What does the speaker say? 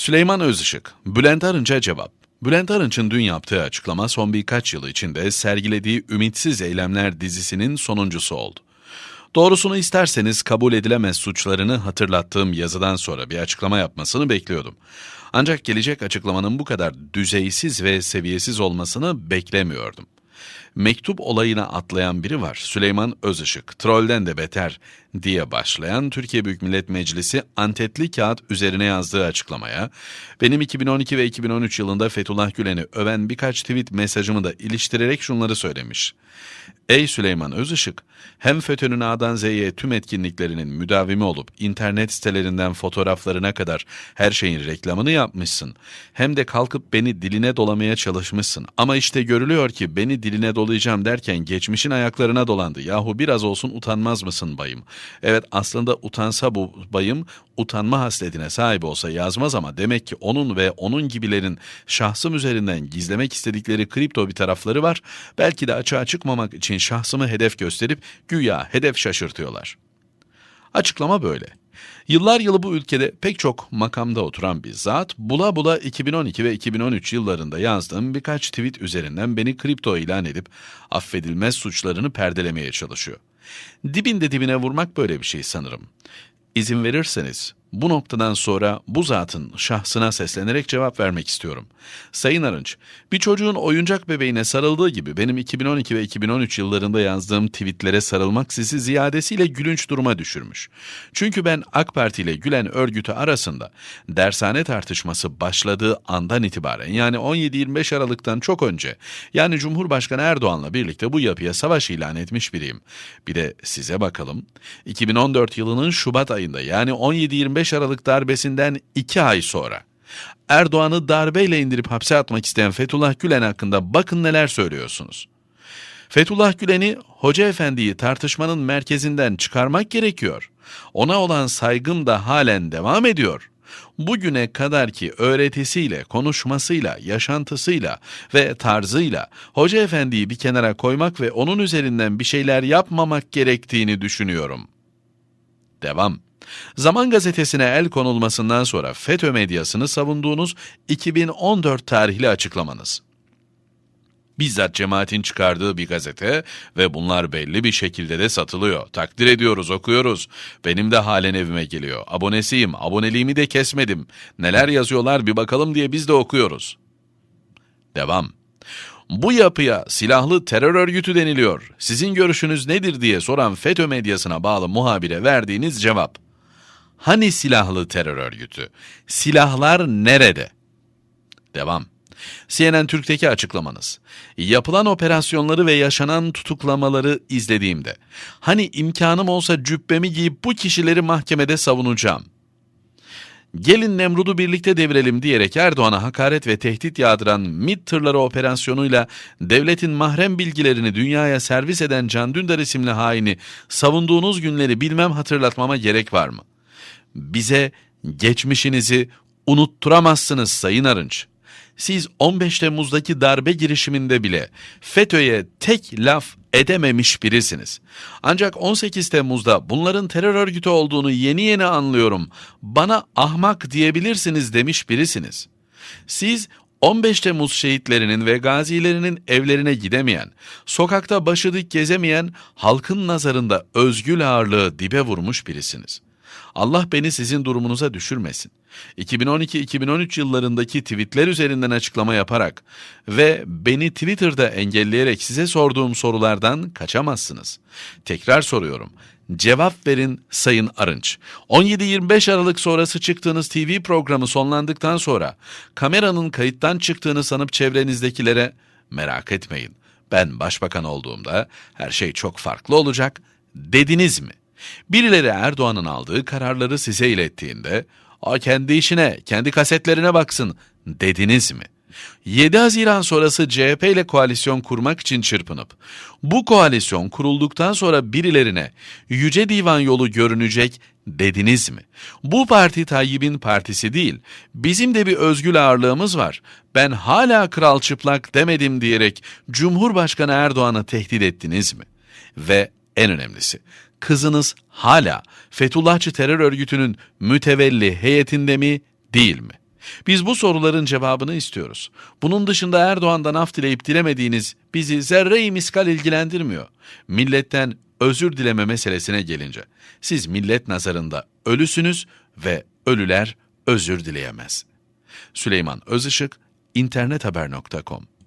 Süleyman Özışık, Bülent Arınç'a cevap. Bülent Arınç'ın dün yaptığı açıklama son birkaç yıl içinde sergilediği Ümitsiz Eylemler dizisinin sonuncusu oldu. Doğrusunu isterseniz kabul edilemez suçlarını hatırlattığım yazıdan sonra bir açıklama yapmasını bekliyordum. Ancak gelecek açıklamanın bu kadar düzeysiz ve seviyesiz olmasını beklemiyordum. Mektup olayına atlayan biri var. Süleyman Özışık, trolden de beter diye başlayan Türkiye Büyük Millet Meclisi antetli kağıt üzerine yazdığı açıklamaya, benim 2012 ve 2013 yılında Fethullah Gülen'i öven birkaç tweet mesajımı da iliştirerek şunları söylemiş. Ey Süleyman Özışık, hem FETÖ'nün A'dan Z'ye tüm etkinliklerinin müdavimi olup internet sitelerinden fotoğraflarına kadar her şeyin reklamını yapmışsın. Hem de kalkıp beni diline dolamaya çalışmışsın. Ama işte görülüyor ki beni diline dolayacağım derken geçmişin ayaklarına dolandı. Yahu biraz olsun utanmaz mısın bayım? Evet aslında utansa bu bayım utanma hasletine sahip olsa yazmaz ama demek ki onun ve onun gibilerin şahsım üzerinden gizlemek istedikleri kripto bir tarafları var. Belki de açığa çıkmamak için şahsımı hedef gösterip güya hedef şaşırtıyorlar. Açıklama böyle. Yıllar yılı bu ülkede pek çok makamda oturan bir zat, bula bula 2012 ve 2013 yıllarında yazdığım birkaç tweet üzerinden beni kripto ilan edip affedilmez suçlarını perdelemeye çalışıyor. Dibinde dibine vurmak böyle bir şey sanırım. İzin verirseniz bu noktadan sonra bu zatın şahsına seslenerek cevap vermek istiyorum. Sayın Arınç, bir çocuğun oyuncak bebeğine sarıldığı gibi benim 2012 ve 2013 yıllarında yazdığım tweetlere sarılmak sizi ziyadesiyle gülünç duruma düşürmüş. Çünkü ben AK Parti ile Gülen örgütü arasında dershane tartışması başladığı andan itibaren yani 17-25 Aralık'tan çok önce yani Cumhurbaşkanı Erdoğan'la birlikte bu yapıya savaş ilan etmiş biriyim. Bir de size bakalım. 2014 yılının Şubat ayında yani 17-25 25 Aralık darbesinden 2 ay sonra Erdoğan'ı darbeyle indirip hapse atmak isteyen Fethullah Gülen hakkında bakın neler söylüyorsunuz. Fethullah Gülen'i Hoca Efendi'yi tartışmanın merkezinden çıkarmak gerekiyor. Ona olan saygım da halen devam ediyor. Bugüne kadar ki öğretisiyle, konuşmasıyla, yaşantısıyla ve tarzıyla Hoca Efendi'yi bir kenara koymak ve onun üzerinden bir şeyler yapmamak gerektiğini düşünüyorum. Devam. Zaman gazetesine el konulmasından sonra FETÖ medyasını savunduğunuz 2014 tarihli açıklamanız. Bizzat cemaatin çıkardığı bir gazete ve bunlar belli bir şekilde de satılıyor. Takdir ediyoruz, okuyoruz. Benim de halen evime geliyor. Abonesiyim, aboneliğimi de kesmedim. Neler yazıyorlar bir bakalım diye biz de okuyoruz. Devam. Bu yapıya silahlı terör örgütü deniliyor. Sizin görüşünüz nedir diye soran FETÖ medyasına bağlı muhabire verdiğiniz cevap. Hani silahlı terör örgütü? Silahlar nerede? Devam. CNN Türk'teki açıklamanız. Yapılan operasyonları ve yaşanan tutuklamaları izlediğimde, hani imkanım olsa cübbemi giyip bu kişileri mahkemede savunacağım. Gelin Nemrud'u birlikte devirelim diyerek Erdoğan'a hakaret ve tehdit yağdıran MİT tırları operasyonuyla devletin mahrem bilgilerini dünyaya servis eden Can Dündar isimli haini savunduğunuz günleri bilmem hatırlatmama gerek var mı? Bize geçmişinizi unutturamazsınız Sayın Arınç. Siz 15 Temmuz'daki darbe girişiminde bile FETÖ'ye tek laf edememiş birisiniz. Ancak 18 Temmuz'da bunların terör örgütü olduğunu yeni yeni anlıyorum. Bana ahmak diyebilirsiniz demiş birisiniz. Siz 15 Temmuz şehitlerinin ve gazilerinin evlerine gidemeyen, sokakta başı dik gezemeyen, halkın nazarında özgül ağırlığı dibe vurmuş birisiniz.'' Allah beni sizin durumunuza düşürmesin. 2012-2013 yıllarındaki tweetler üzerinden açıklama yaparak ve beni Twitter'da engelleyerek size sorduğum sorulardan kaçamazsınız. Tekrar soruyorum. Cevap verin Sayın Arınç. 17-25 Aralık sonrası çıktığınız TV programı sonlandıktan sonra kameranın kayıttan çıktığını sanıp çevrenizdekilere merak etmeyin. Ben başbakan olduğumda her şey çok farklı olacak dediniz mi? Birileri Erdoğan'ın aldığı kararları size ilettiğinde, o kendi işine, kendi kasetlerine baksın dediniz mi? 7 Haziran sonrası CHP ile koalisyon kurmak için çırpınıp, bu koalisyon kurulduktan sonra birilerine Yüce Divan yolu görünecek dediniz mi? Bu parti Tayyip'in partisi değil, bizim de bir özgül ağırlığımız var. Ben hala kral çıplak demedim diyerek Cumhurbaşkanı Erdoğan'ı tehdit ettiniz mi? Ve en önemlisi, kızınız hala Fethullahçı terör örgütünün mütevelli heyetinde mi, değil mi? Biz bu soruların cevabını istiyoruz. Bunun dışında Erdoğan'dan af dileyip dilemediğiniz bizi zerre-i miskal ilgilendirmiyor. Milletten özür dileme meselesine gelince, siz millet nazarında ölüsünüz ve ölüler özür dileyemez. Süleyman Özışık, internethaber.com